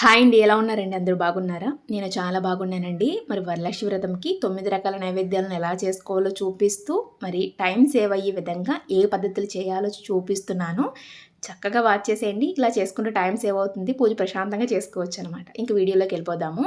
Hi అండి ఎలా ఉన్నారండి? అందరూ బాగున్నారా? నేను చాలా బాగున్నానండి. మరి వరలక్ష్మి వ్రతంకి తొమ్మిది రకాల నైవేద్యాలను ఎలా చేసుకోవాలో చూపిస్తూ మరి టైం సేవ్ అయ్యే విధంగా ఏ పద్ధతులు చేయాలో చూపిస్తున్నాను. చక్కగా వాచ్ చేసేయండి. ఇలా చేసుకుంటే టైం సేవ్ అవుతుంది. పూజ ప్రశాంతంగా చేసుకోవచ్చు అనమాట ఇంక వీడియోలోకి వెళ్ళిపోదాము.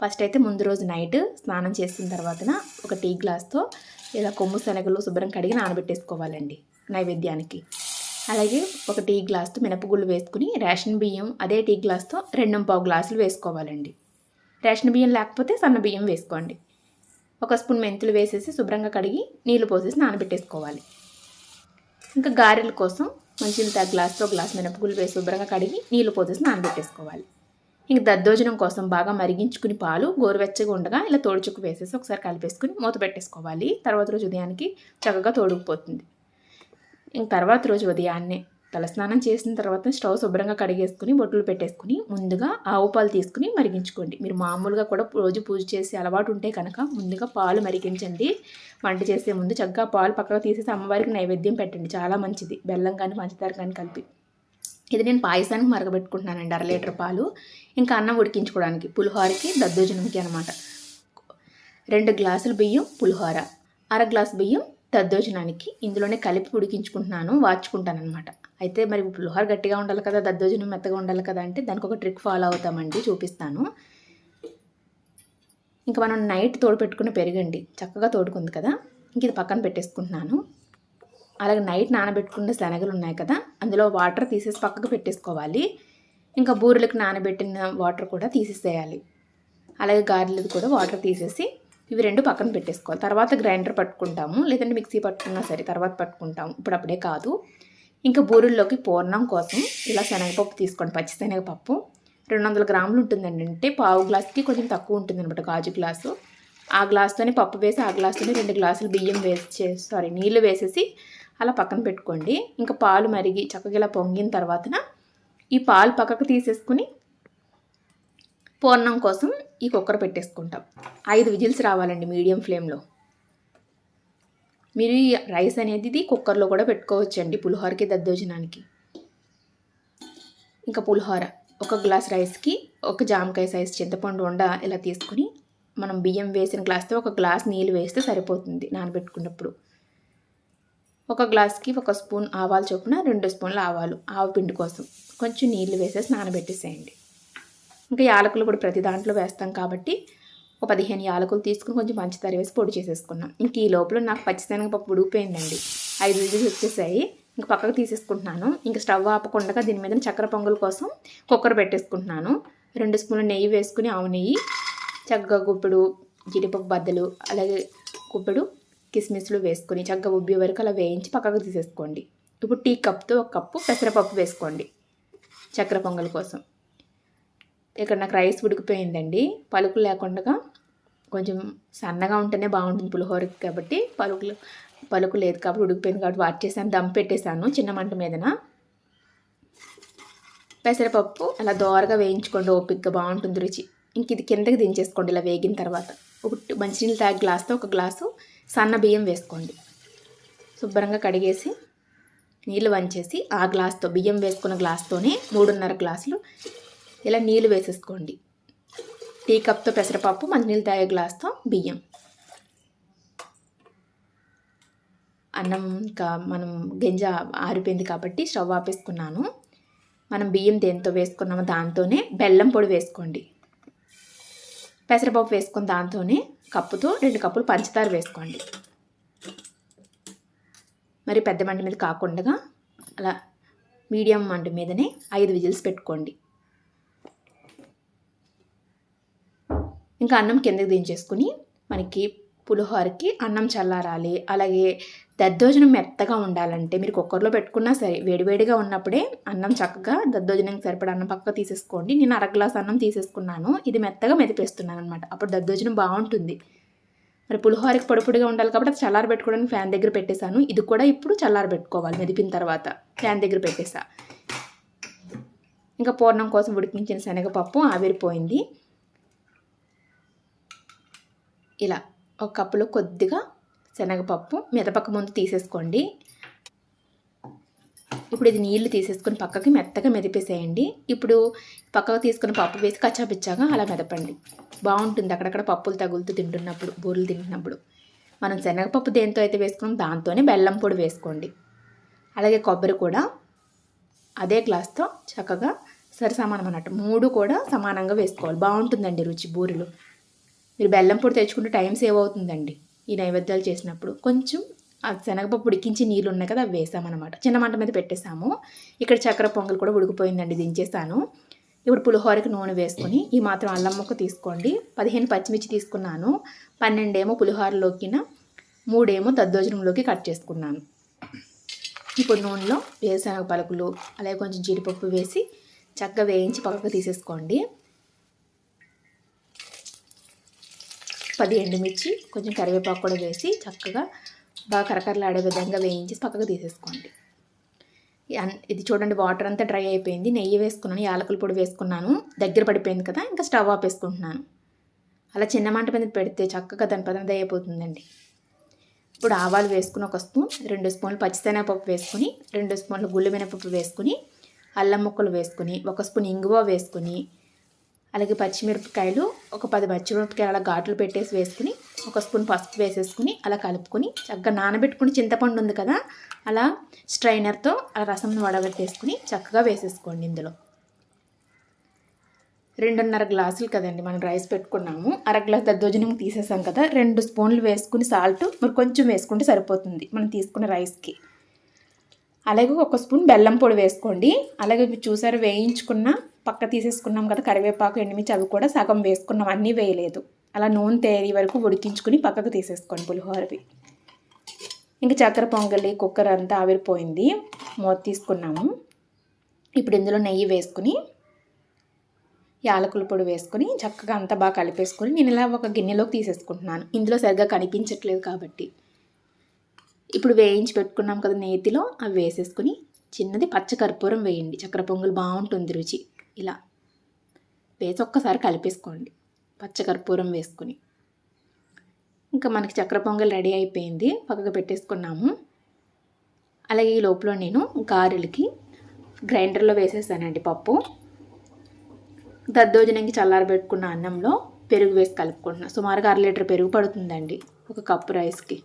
ఫస్ట్ అయితే ముందు రోజు నైట్ స్నానం చేసిన తర్వాతన ఒక టీ గ్లాస్తో ఇలా కొమ్ము శనగలు శుభ్రం కడిగి నానబెట్టేసుకోవాలండి నైవేద్యానికి. అలాగే ఒక టీ గ్లాస్తో మినపగుళ్ళు వేసుకుని రేషన్ బియ్యం అదే టీ గ్లాస్తో రెండు పావు గ్లాసులు వేసుకోవాలండి. రేషన్ బియ్యం లేకపోతే సన్న బియ్యం వేసుకోండి. ఒక స్పూన్ మెంతులు వేసేసి శుభ్రంగా కడిగి నీళ్ళు పోసేసి నానబెట్టేసుకోవాలి. ఇంకా గారెల కోసం మంచిగా గ్లాస్తో గ్లాస్ మినపగుళ్ళు వేసి శుభ్రంగా కడిగి నీళ్ళు పోసేసి నానబెట్టేసుకోవాలి. ఇంక దద్దోజనం కోసం బాగా మరిగించుకుని పాలు గోరువెచ్చగా ఉండగా ఇలా తోడుచుక్కు వేసేసి ఒకసారి కలిపేసుకుని మూత పెట్టేసుకోవాలి. తర్వాత రోజు ఉదయానికి చక్కగా తోడుకుపోతుంది. ఇంక తర్వాత రోజు ఉదయాన్నే తలస్నానం చేసిన తర్వాత స్టవ్ శుభ్రంగా కడిగేసుకుని బొట్టులు పెట్టేసుకుని ముందుగా ఆవు పాలు తీసుకుని మరిగించుకోండి. మీరు మామూలుగా కూడా రోజు పూజ చేసే అలవాటు ఉంటే కనుక ముందుగా పాలు మరిగించండి. వంట చేసే ముందు చక్కగా పాలు పక్కకు తీసేసి అమ్మవారికి నైవేద్యం పెట్టండి. చాలా మంచిది. బెల్లం కానీ పంచదార కానీ కలిపి. ఇది నేను పాయసానికి మరగబెట్టుకుంటున్నానండి. అర లీటర్ పాలు. ఇంకా అన్నం ఉడికించుకోవడానికి పులిహోరకి దద్దోజనంకి అనమాట రెండు గ్లాసులు బియ్యం పులిహోర. అర గ్లాసు బియ్యం దద్దోజనానికి ఇందులోనే కలిపి ఉడికించుకుంటున్నాను వాచుకుంటాను అనమాట అయితే మరి పులిహోర గట్టిగా ఉండాలి కదా దద్దోజనం మెత్తగా ఉండాలి కదా అంటే దానికి ఒక ట్రిక్ ఫాలో అవుతామండి చూపిస్తాను. ఇంకా మనం నైట్ తోడు పెట్టుకుని పెరగండి చక్కగా తోడుకుంది కదా. ఇంక ఇది పక్కన పెట్టేసుకుంటున్నాను. అలాగే నైట్ నానబెట్టుకున్న శనగలు ఉన్నాయి కదా అందులో వాటర్ తీసేసి పక్కకు పెట్టేసుకోవాలి. ఇంకా బూరెలకు నానబెట్టిన వాటర్ కూడా తీసేసేయాలి. అలాగే గారెలది కూడా వాటర్ తీసేసి ఇవి రెండు పక్కన పెట్టేసుకోవాలి తర్వాత గ్రైండర్ పట్టుకుంటాము. లేదంటే మిక్సీ పట్టుకున్నా సరే తర్వాత పట్టుకుంటాము. ఇప్పుడు అప్పుడే కాదు. ఇంకా బూరెల్లోకి పూర్ణం కోసం ఇలా శనగపప్పు తీసుకోండి. పచ్చి శనగపప్పు. రెండు వందల గ్రాములు ఉంటుందండి. అంటే పావు గ్లాస్కి కొంచెం తక్కువ ఉంటుంది అనమాట గాజు గ్లాసు. ఆ గ్లాస్తోనే పప్పు వేసి ఆ గ్లాస్తోనే రెండు గ్లాసులు బియ్యం వేసి సారీ నీళ్ళు వేసేసి అలా పక్కన పెట్టుకోండి. ఇంకా పాలు మరిగి చక్కగా ఇలా పొంగిన తర్వాతన ఈ పాలు పక్కకు తీసేసుకుని పూర్ణం కోసం ఈ కుక్కర్ పెట్టేసుకుంటాం. ఐదు విజిల్స్ రావాలండి మీడియం ఫ్లేమ్లో. మీరు ఈ రైస్ అనేది ఇది కుక్కర్లో కూడా పెట్టుకోవచ్చండి పులిహోరకి దద్దోజనానికి. ఇంకా పులిహోర. ఒక గ్లాస్ రైస్కి ఒక జామకాయ సైజ్ చింతపండు ఉండ ఇలా తీసుకుని మనం బియ్యం వేసిన గ్లాస్తో ఒక గ్లాస్ నీళ్ళు వేస్తే సరిపోతుంది నానబెట్టుకున్నప్పుడు. ఒక గ్లాస్కి ఒక స్పూన్ ఆవాలు చొప్పున రెండు స్పూన్ల ఆవాలు ఆవు పిండి కోసం. కొంచెం నీళ్ళు వేసేసి నానబెట్టేసేయండి. ఇంకా యాలకులు కూడా ప్రతి దాంట్లో వేస్తాం కాబట్టి ఒక పదిహేను యాలకులు తీసుకుని కొంచెం పంచదార వేసి పొడి చేసేసుకున్నాం. ఇంక ఈ లోపల నాకు పచ్చిశనగపప్పు ఉడిపోయిందండి ఐదు విజిల్స్ వచ్చేసాయి. ఇంక పక్కకు తీసేసుకుంటున్నాను. ఇంకా స్టవ్ ఆపకుండా దీని మీద చక్కెర పొంగల్ కోసం కుక్కర్ పెట్టేసుకుంటున్నాను. రెండు స్పూన్లు నెయ్యి వేసుకుని ఆవు నెయ్యి చక్కగా గుప్పెడు జీడిపప్పు బద్దలు అలాగే గుప్పెడు కిస్మిస్లు వేసుకొని చక్కగా ఉబ్బి వరకు అలా వేయించి పక్కకు తీసేసుకోండి. ఇప్పుడు టీ కప్తో ఒక కప్పు పెసరపప్పు వేసుకోండి చక్కెర పొంగల్ కోసం. ఇక్కడ నాకు రైస్ ఉడికిపోయిందండి. పలుకులు లేకుండా కొంచెం సన్నగా ఉంటేనే బాగుంటుంది పులిహోరకి కాబట్టి పలుకులు పలుకు లేదు కాబట్టి ఉడికిపోయింది కాబట్టి వాట్ చేశాను దమ్ పెట్టేశాను చిన్న మంట మీదన. పెసరపప్పు అలా దోరగా వేయించుకోండి ఓపిక్గా బాగుంటుంది రుచి. ఇంక ఇది కిందకి దించేసుకోండి ఇలా వేగిన తర్వాత. ఒకటి మంచినీళ్ళు తాగే గ్లాస్తో ఒక గ్లాసు సన్న బియ్యం వేసుకోండి. శుభ్రంగా కడిగేసి నీళ్ళు వంచేసి ఆ గ్లాస్తో బియ్యం వేసుకున్న గ్లాస్తోనే మూడున్నర గ్లాసులు ఇలా నీళ్ళు వేసేసుకోండి. టీ కప్తో పెసరపప్పు మంచినీళ్ళు తాగే గ్లాస్తో బియ్యం. అన్నం ఇంకా మనం గింజ ఆరిపోయింది కాబట్టి స్టవ్ ఆపేసుకున్నాను. మనం బియ్యం దేంతో వేసుకున్నామో దాంతోనే బెల్లం పొడి వేసుకోండి. పెసరపప్పు వేసుకున్న దాంతోనే కప్పుతో రెండు కప్పులు పంచదార వేసుకోండి. మరి పెద్ద మంట మీద కాకుండా అలా మీడియం మంట మీదనే ఐదు విజిల్స్ పెట్టుకోండి. ఇంకా అన్నం కిందకి దించేసుకుని మనకి పులిహోరకి అన్నం చల్లారాలి. అలాగే దద్దోజనం మెత్తగా ఉండాలంటే మీరు కుక్కర్లో పెట్టుకున్నా సరే వేడివేడిగా ఉన్నప్పుడే అన్నం చక్కగా దద్దోజనం సరిపడా అన్నం పక్క తీసేసుకోండి. నేను అర గ్లాస్ అన్నం తీసేసుకున్నాను. ఇది మెత్తగా మెదిపేస్తున్నాను అనమాట అప్పుడు దద్దోజనం బాగుంటుంది. మరి పులిహోరకి పొడిపొడిగా ఉండాలి కాబట్టి అది చల్లారి పెట్టుకోవడానికి ఫ్యాన్ దగ్గర పెట్టేశాను. ఇది కూడా ఇప్పుడు చల్లారి పెట్టుకోవాలి మెదిపిన తర్వాత. ఫ్యాన్ దగ్గర పెట్టేసా ఇంకా పూర్ణం కోసం ఉడికించిన శనగపప్పు ఆవిరిపోయింది. ఇలా ఒక కప్పులో కొద్దిగా శనగపప్పు మిదపక్క ముందు తీసేసుకోండి. ఇప్పుడు ఇది నీళ్ళు తీసేసుకొని పక్కకి మెత్తగా మెదిపేసేయండి. ఇప్పుడు పక్కకు తీసుకుని పప్పు వేసి కచ్చాపిచ్చాగా అలా మెదపండి. బాగుంటుంది అక్కడక్కడ పప్పులు తగులుతూ తింటున్నప్పుడు బూరెలు తింటున్నప్పుడు. మనం శనగపప్పు దేంతో అయితే వేసుకున్నాం దాంతోనే బెల్లం పొడి వేసుకోండి. అలాగే కొబ్బరి కూడా అదే గ్లాస్తో చక్కగా సరి సమానం అన్నట్టు మూడు కూడా సమానంగా వేసుకోవాలి. బాగుంటుందండి రుచి బూరెలు. మీరు బెల్లం పొడి తెచ్చుకుంటే టైం సేవ్ అవుతుందండి ఈ నైవేద్యాలు చేసినప్పుడు. కొంచెం ఆ శనగపప్పు ఉడికించి నీళ్ళు ఉన్నాయి కదా అవి వేసామన్నమాట. చిన్న మంట మీద పెట్టేసాము ఇక్కడ చక్కెర పొంగల్ కూడా ఉడికిపోయిందండి దించేసాను ఇప్పుడు పులిహోరకి నూనె వేసుకొని ఈ మాత్రం అల్లం ముక్క తీసుకోండి. పదిహేను పచ్చిమిర్చి తీసుకున్నాను. పన్నెండేమో పులిహోరలోకిన మూడేమో దద్దోజనంలోకి కట్ చేసుకున్నాను. ఇప్పుడు నూనెలో వేరుశనగ పలుకులు అలాగే కొంచెం జీడిపప్పు వేసి చక్కగా వేయించి పక్కకు తీసేసుకోండి. పది ఎండుమిర్చి కొంచెం కరివేపాకు కూడా వేసి చక్కగా బాగా కరకరలాడే విధంగా వేయించి పక్కకు తీసేసుకోండి. ఇది చూడండి వాటర్ అంతా డ్రై అయిపోయింది. నెయ్యి వేసుకున్నాను యాలకుల పొడి వేసుకున్నాను. దగ్గర పడిపోయింది కదా ఇంకా స్టవ్ ఆపేసుకుంటున్నాను అలా చిన్న మంట మీద పెడితే చక్కగా దాని పదం అయిపోతుందండి. ఇప్పుడు ఆవాలు వేసుకుని ఒక స్పూన్ రెండు స్పూన్లు పచ్చిశనగపప్పు వేసుకుని రెండు స్పూన్లు గుళ్ళు మినపప్పు వేసుకుని అల్లం ముక్కలు వేసుకుని ఒక స్పూన్ ఇంగువ వేసుకుని అలాగే పచ్చిమిరపకాయలు ఒక పది పచ్చిమిరపకాయలు అలా ఘాట్లు పెట్టేసి వేసుకుని ఒక స్పూన్ పసుపు వేసేసుకుని అలా కలుపుకొని చక్కగా నానబెట్టుకుని చింతపండు ఉంది కదా అలా స్ట్రైనర్తో అలా రసం వడగట్టేసుకుని చక్కగా వేసేసుకోండి ఇందులో. రెండున్నర గ్లాసులు కదండి మనం రైస్ పెట్టుకున్నాము అర గ్లాస్ దద్దోజనం తీసేసాం కదా రెండు స్పూన్లు వేసుకుని సాల్ట్ మరి కొంచెం వేసుకుంటే సరిపోతుంది మనం తీసుకున్న రైస్కి. అలాగే ఒక స్పూన్ బెల్లం పొడి వేసుకోండి అలాగే మీరు చూసారు వేయించుకున్న పక్క తీసేసుకున్నాం కదా కరివేపాకు ఎండుమిర్చి అవి కూడా సగం వేసుకున్నాం అన్నీ వేయలేదు. అలా నూనె తేరి వరకు ఉడికించుకుని పక్కకు తీసేసుకోండి పులిహోరవి. ఇంకా చక్కెర పొంగలి కుక్కర్ అంతా ఆవిరిపోయింది. మూత తీసుకున్నాము. ఇప్పుడు ఇందులో నెయ్యి వేసుకుని యాలకుల పొడి వేసుకొని చక్కగా అంతా బాగా కలిపేసుకొని నేను ఇలా ఒక గిన్నెలోకి తీసేసుకుంటున్నాను. ఇందులో సరిగ్గా కనిపించట్లేదు కాబట్టి. ఇప్పుడు వేయించి పెట్టుకున్నాం కదా నేతిలో అవి వేసేసుకుని చిన్నది పచ్చకర్పూరం వేయండి. చక్కెర పొంగల్ బాగుంటుంది రుచి. ఇలా వేసి ఒక్కసారి కలిపేసుకోండి. పచ్చకర్పూరం వేసుకుని. ఇంకా మనకి చక్ర పొంగల్ రెడీ అయిపోయింది. పక్కకు పెట్టేసుకున్నాము. అలాగే ఈ లోపల నేను గారెలకి గ్రైండర్లో వేసేసానండి పప్పు. దద్దోజనంకి చల్లారబెట్టుకున్న అన్నంలో పెరుగు వేసి కలుపుకుంటున్నాను సుమారుగా అర లీటర్ పెరుగు పడుతుందండి ఒక కప్పు రైస్కి.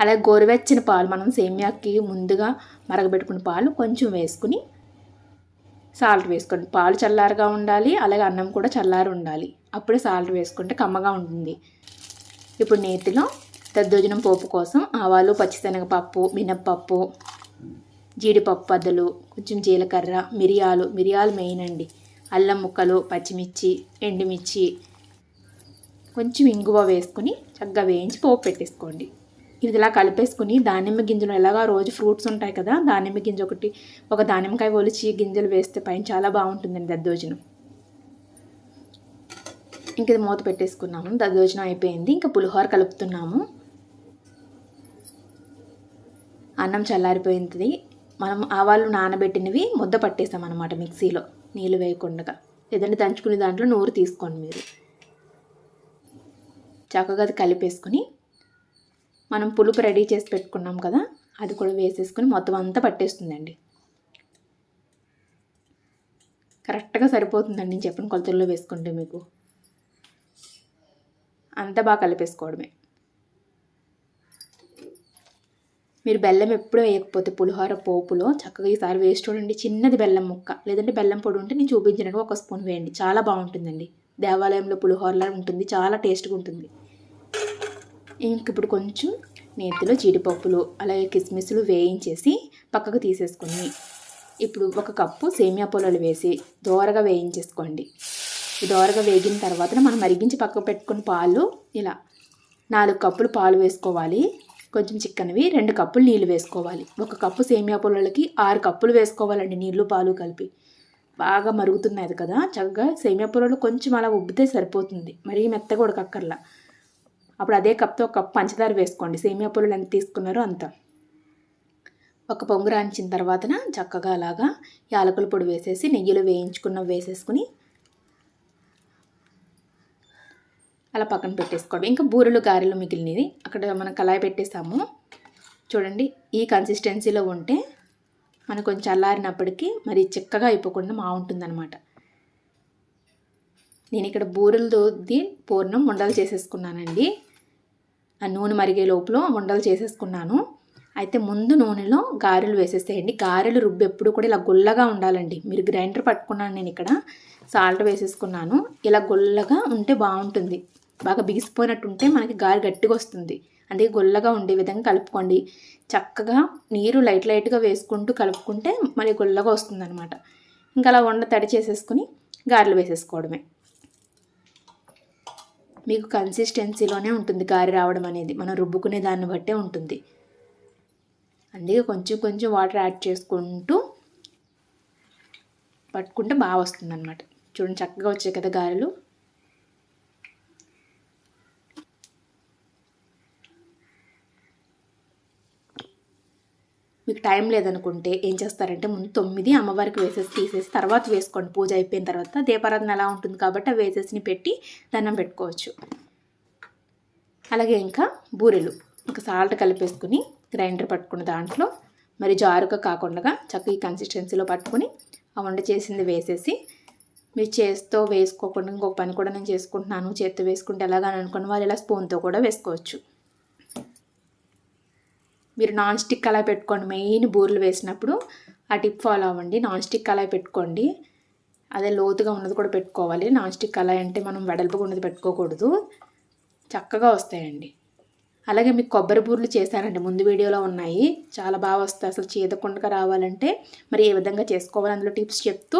అలాగే గోరువెచ్చని పాలు మనం సేమ్యాకి ముందుగా మరగబెట్టుకున్న పాలు కొంచెం వేసుకుని సాల్ట్ వేసుకోండి. పాలు చల్లారుగా ఉండాలి అలాగే అన్నం కూడా చల్లారి ఉండాలి. అప్పుడే సాల్ట్ వేసుకుంటే కమ్మగా ఉంటుంది. ఇప్పుడు నేతిలో దద్దోజనం పోపు కోసం ఆవాలు పచ్చిశనగపప్పు మినప్పప్పు జీడిపప్పు పద్దలు కొంచెం జీలకర్ర మిరియాలు మిరియాలు మెయిన్ అండి. అల్లం ముక్కలు పచ్చిమిర్చి ఎండుమిర్చి కొంచెం ఇంగువ వేసుకుని చక్కగా వేయించి పోపు పెట్టేసుకోండి. ఇది ఇలా కలిపేసుకుని దానిమ్మ గింజలు ఎలాగా రోజు ఫ్రూట్స్ ఉంటాయి కదా దానిమ్మ గింజ ఒకటి ఒక దానిమ్మకాయ ఒలిచి గింజలు వేస్తే పైన చాలా బాగుంటుందండి దద్దోజనం. ఇంక ఇది మూత పెట్టేసుకున్నాము దద్దోజనం అయిపోయింది. ఇంకా పులిహోర కలుపుతున్నాము. అన్నం చల్లారిపోయింది. మనం ఆవాలు నానబెట్టినవి ముద్ద పట్టేసాం అనమాట మిక్సీలో నీళ్ళు వేయకుండా. లేదంటే దంచుకునే దాంట్లో నూరు తీసుకోండి మీరు. చక్కగా అది కలిపేసుకుని మనం పులుపు రెడీ చేసి పెట్టుకున్నాం కదా అది కూడా వేసేసుకుని మొత్తం అంతా పట్టేస్తుందండి. కరెక్ట్గా సరిపోతుందండి నేను చెప్పిన కొలతల్లో వేసుకుంటే మీకు. అంతా బాగా కలిపేసుకోవడమే. మీరు బెల్లం ఎప్పుడు వేయకపోతే పులిహోర పోపులో చక్కగా ఈసారి వేసి చూడండి చిన్నది బెల్లం ముక్క. లేదంటే బెల్లం పొడి ఉంటే నేను చూపించినట్టుగా ఒక స్పూన్ వేయండి. చాలా బాగుంటుందండి. దేవాలయంలో పులిహోరలా ఉంటుంది చాలా టేస్ట్గా ఉంటుంది. ఇంక ఇప్పుడు కొంచెం నేతిలో జీడిపప్పులు అలాగే కిస్మిస్లు వేయించేసి పక్కకు తీసేసుకుని ఇప్పుడు ఒక కప్పు సేమియా పొలాలు వేసి దోరగా వేయించేసుకోండి. దోరగా వేగిన తర్వాత మనం మరిగించి పక్కకు పెట్టుకున్న పాలు ఇలా నాలుగు కప్పులు పాలు వేసుకోవాలి. కొంచెం చిక్కనవి రెండు కప్పులు నీళ్ళు వేసుకోవాలి. ఒక కప్పు సేమియా పొలాలకి ఆరు కప్పులు వేసుకోవాలండి నీళ్ళు పాలు కలిపి. బాగా మరుగుతున్నాయి కదా. చక్కగా సేమియా పొలాలు కొంచెం అలా ఉబ్బితే సరిపోతుంది. మరీ మెత్తగా ఉడకక్కర్లా. అప్పుడు అదే కప్తో ఒక కప్ పంచదార వేసుకోండి. సేమియా పొలాలు ఎంత తీసుకున్నారో అంత. ఒక పొంగు రాంచిన తర్వాతన చక్కగా అలాగా యాలకుల పొడి వేసేసి నెయ్యిలో వేయించుకున్న వేసేసుకుని అలా పక్కన పెట్టేసుకోవడం ఇంకా బూరెలు గారెలు మిగిలినవి. అక్కడ మనం కళాయి పెట్టేసాము చూడండి ఈ కన్సిస్టెన్సీలో ఉంటే మనకు కొంచెం చల్లారినప్పటికీ మరి చిక్కగా అయిపోకుండా బాగుంటుందన్నమాట. నేను ఇక్కడ బూరెలతోది పూర్ణం ఉండలు చేసేసుకున్నానండి. ఆ నూనె మరిగే లోపల ఉండలు చేసేసుకున్నాను. అయితే ముందు నూనెలో గారెలు వేసేసేయండి. గారెలు రుబ్బు ఎప్పుడు కూడా ఇలా గుల్లగా ఉండాలండి. మీరు గ్రైండర్ పట్టుకున్నాను నేను ఇక్కడ. సాల్ట్ వేసేసుకున్నాను. ఇలా గుల్లగా ఉంటే బాగుంటుంది. బాగా బిగిసిపోయినట్టు ఉంటే మనకి గారె గట్టిగా వస్తుంది. అందుకే గుల్లగా ఉండే విధంగా కలుపుకోండి. చక్కగా నీరు లైట్ లైట్గా వేసుకుంటూ కలుపుకుంటే మళ్ళీ గుల్లగా వస్తుంది అనమాట ఇంకా అలా వండ తడి చేసేసుకుని గారెలు వేసేసుకోవడమే. మీకు కన్సిస్టెన్సీలోనే ఉంటుంది గారి రావడం అనేది. మనం రుబ్బుకునే దాన్ని బట్టే ఉంటుంది. అందుకే కొంచెం కొంచెం వాటర్ యాడ్ చేసుకుంటూ పట్టుకుంటే బాగా వస్తుంది అనమాట చూడండి చక్కగా వచ్చాయి కదా గారెలు. మీకు టైం లేదనుకుంటే ఏం చేస్తారంటే ముందు తొమ్మిది అమ్మవారికి వేసేసి తీసేసి తర్వాత వేసుకోండి. పూజ అయిపోయిన తర్వాత దీపారాధన ఎలా ఉంటుంది కాబట్టి ఆ వేసేసిని పెట్టి దండం పెట్టుకోవచ్చు. అలాగే ఇంకా బూరెలు. ఒక సాల్ట్ కలిపేసుకుని గ్రైండర్ పట్టుకున్న దాంట్లో మరి జారుగా కాకుండా చక్కగా ఈ కన్సిస్టెన్సీలో పట్టుకుని ఆ వంట చేసింది వేసేసి మీరు చేత్తో వేసుకోకుండా ఇంకొక పని కూడా నేను చేసుకుంటున్నాను చేత్తో వేసుకుంటే ఎలాగని అనుకున్న వాళ్ళు ఇలా స్పూన్తో కూడా వేసుకోవచ్చు. మీరు నాన్ స్టిక్ కళాయి పెట్టుకోండి. మెయిన్ బూరెలు వేసినప్పుడు ఆ టిప్ ఫాలో అవ్వండి. నాన్ స్టిక్ కళాయి పెట్టుకోండి. అదే లోతుగా ఉన్నది కూడా పెట్టుకోవాలి. నాన్ స్టిక్ కళాయి అంటే మనం వెడల్పుగా ఉన్నది పెట్టుకోకూడదు. చక్కగా వస్తాయండి. అలాగే మీకు కొబ్బరి బూరెలు చేశారండి. ముందు వీడియోలో ఉన్నాయి. చాలా బాగా వస్తాయి. అసలు చేదకుండా రావాలంటే మరి ఏ విధంగా చేసుకోవాలి అందులో టిప్స్ చెప్తూ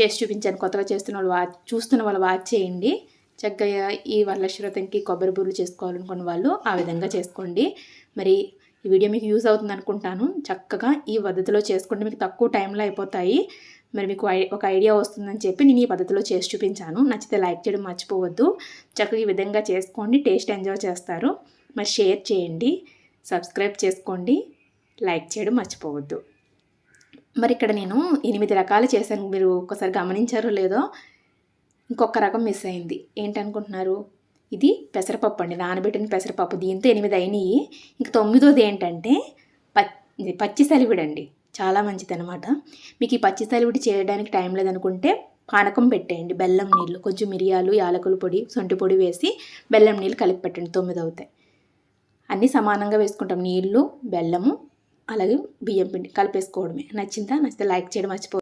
చేసి చూపించాను. కొత్తగా చేస్తున్న వాళ్ళు వాచ్ చూస్తున్న వాళ్ళు వాచ్ చేయండి. చక్కగా ఈ వరలక్ష్మీవ్రతంకి కొబ్బరి బూరెలు చేసుకోవాలనుకున్న వాళ్ళు ఆ విధంగా చేసుకోండి. మరి ఈ వీడియో మీకు యూజ్ అవుతుంది అనుకుంటాను. చక్కగా ఈ పద్ధతిలో చేసుకుంటే మీకు తక్కువ టైంలో అయిపోతాయి. మరి మీకు ఒక ఐడియా వస్తుందని చెప్పి నేను ఈ పద్ధతిలో చేసి చూపించాను. నచ్చితే లైక్ చేయడం మర్చిపోవద్దు. చక్కగా ఈ విధంగా చేసుకోండి. టేస్ట్ ఎంజాయ్ చేస్తారు. మరి షేర్ చేయండి. సబ్స్క్రైబ్ చేసుకోండి. లైక్ చేయడం మర్చిపోవద్దు. మరి ఇక్కడ నేను ఎనిమిది రకాలు చేశాను. మీరు ఒకసారి గమనించారో లేదో ఇంకొక రకం మిస్ అయింది. ఏంటనుకుంటున్నారు? ఇది పెసరపప్పు అండి. నానబెట్టిన పెసరపప్పు దీంతో ఎనిమిది అయినాయి. ఇంక తొమ్మిదోది ఏంటంటే పచ్చి పచ్చి సలివిడండి చాలా మంచిది అనమాట మీకు ఈ పచ్చి సలివిడి చేయడానికి టైం లేదనుకుంటే పానకం పెట్టేయండి. బెల్లం నీళ్ళు కొంచెం మిరియాలు యాలకుల పొడి సొంటి పొడి వేసి బెల్లం నీళ్ళు కలిపి పెట్టండి. తొమ్మిది అవుతాయి అన్నీ సమానంగా వేసుకుంటాం. నీళ్ళు బెల్లము అలాగే బియ్యం పిండి కలిపేసుకోవడమే. నచ్చిందా? నచ్చితే లైక్ చేయడం మర్చిపో